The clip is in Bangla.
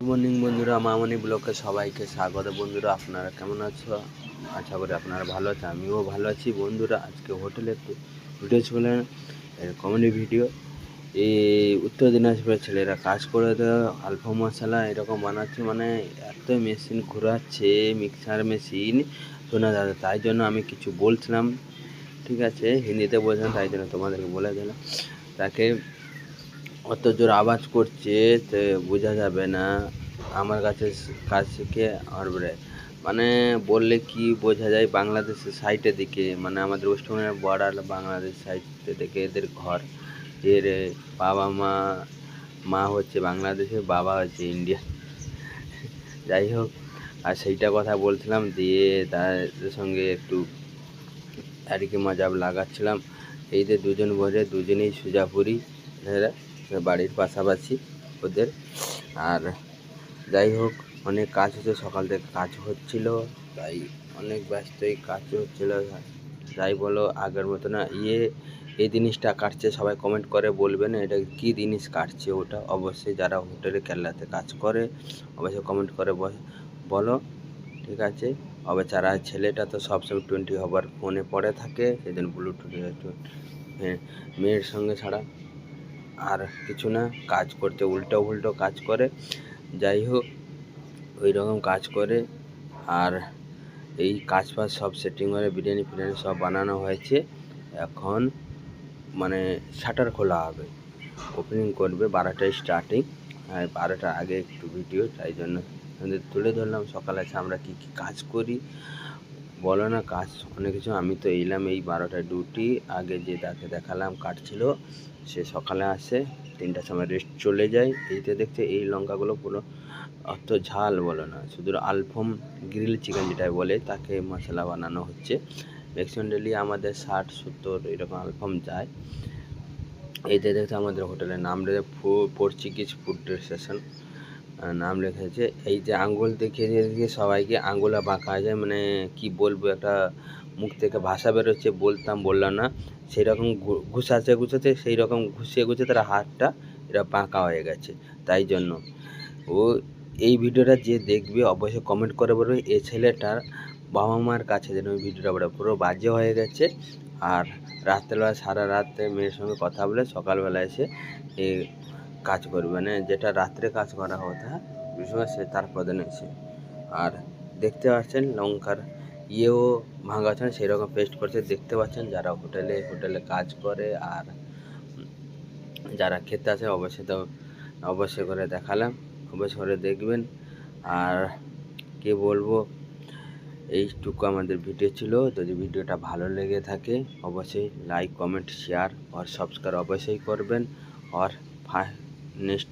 গুড মর্নিং বন্ধুরা। মামনি ব্লকে সবাইকে স্বাগত। বন্ধুরা, আপনারা কেমন আছো? আশা করি আপনারা ভালো আছেন। আমিও ভালো আছি। বন্ধুরা, আজকে হোটেলে একটু ভিডিও ছিল কমেডি ভিডিও এই উত্তর দিনাজপুরের ছেলেরা কাজ করে অল্প মশলা এরকম বানাচ্ছে মানে এত মেশিন ঘোরাচ্ছে মিক্সার মেশিন শোনা যাবে তাই জন্য আমি কিছু বলছিলাম। ঠিক আছে? হিন্দিতে বলছিলাম, তাই জন্য তোমাদেরকে বলে দিলাম। তাকে অত জোর আওয়াজ করছে, তো বোঝা যাবে না। আমার কাছে কাজ শিখে আর মানে বললে কি বোঝা যায় বাংলাদেশের সাইডের দিকে? মানে আমাদের ওয়েস্টবেঙ্গলের বর্ডার বাংলাদেশ সাইডের দিকে এদের ঘর। এর বাবা মা মা হচ্ছে বাংলাদেশের বাবা হচ্ছে ইন্ডিয়া যাই হোক, আর সেইটা কথা বলছিলাম, দিয়ে তাদের সঙ্গে একটু আর কি মজা লাগাচ্ছিলাম। এই যে দুজন বসে, দুজনেই সুজাপুরি বাড়ির পাশাপাশি ওদের। আর যাই হোক, অনেক কাজ হচ্ছে, সকাল থেকে কাজ হচ্ছিল, তাই অনেক ব্যস্তই কাজ হচ্ছিল। যাই বলো, আগের মতো না ইয়ে এই জিনিসটা কাটছে, সবাই কমেন্ট করে বলবেন এটা কি জিনিস কাটছে ওটা? অবশ্যই যারা হোটেলে কেরালাতে কাজ করে, অবশ্যই কমেন্ট করে বলো ঠিক আছে? তবে যারা ছেলেটা তো সবসময় টোয়েন্টি হবার ফোনে পড়ে থাকে, সেদিন ব্লুটুথ মেয়ের সঙ্গে ছাড়া আর কিছু না, কাজ করতে উল্টো উল্টো কাজ করে। যাই হোক, ওই রকম কাজ করে। আর এই কাজ ফাজ সব সেটিং করে, বিরিয়ানি ফিরিয়ানি সব বানানো হয়েছে। এখন মানে শাটার খোলা হবে। ওপেনিং করবে বারোটায় স্টার্টিং আর বারোটার আগে একটু ভিডিও তাই জন্য। তুলে ধরলাম সকালে আমরা কী কী কাজ করি। বলো না কাজ, অনেক কিছু। আমি তো এলাম এই বারোটায় ডিউটি আগে যে তাকে দেখালাম কাটছিল সে সকালে আসে, তিনটার সময় রেস্ট চলে যায়। এইতে দেখতে এই লঙ্কাগুলো পুরো অত ঝাল বলো না, শুধু আলফম গ্রিল চিকেন যেটা বলে, তাকে মশলা বানানো হচ্ছে। ম্যাক্সিমাম ডেলি আমাদের ষাট, সত্তর এরকম আলফম যায়। এইতে দেখতে আমাদের হোটেলের নাম রয়েছে পর্তুগিজ ফুড স্টেশন নাম লেখেছে। এই যে আঙ্গুল দেখিয়ে দিয়ে সবাইকে আঙ্গুলা বাঁকা যায় মানে কি বলব, একটা মুখ থেকে ভাষা বেরোচ্ছে, বলতাম বললাম না। সেই রকম ঘুষাচ্ছে ঘুষাচ্ছে সেই রকম ঘুষিয়ে ঘুষিয়ে তার হাতটা এটা বাঁকা হয়ে গেছে। তাই জন্য। ও এই ভিডিওটা যে দেখবে অবশ্যই কমেন্ট করে বলবে, এ ছেলেটার বাবা মার কাছে যেন ওই ভিডিওটা বলে। পুরো বাজে হয়ে গেছে। আর রাত্রেবেলা সারা রাতে মেয়ের সঙ্গে কথা বলে সকালবেলা এসে কাজ করবে মানে যেটা রাত্রে কাজ করা কথা বিশেষ সে তার প্রধান এসে আর দেখতে পাচ্ছেন লঙ্কার ইয়েও ভাঙাচ্ছেন সেই রকম পেস্ট করছে। দেখতে পাচ্ছেন যারা হোটেলে হোটেলে কাজ করে আর যারা খেতে আসে, অবশ্যই তো অবশ্যই করে দেখালাম, অবশ্যই করে দেখবেন। আর কি বলব, এইটুকু আমাদের ভিডিও ছিল। যদি ভিডিওটা ভালো লেগে থাকে, অবশ্যই লাইক কমেন্ট শেয়ার আর সাবস্ক্রাইব অবশ্যই করবেন। আর নেক্সট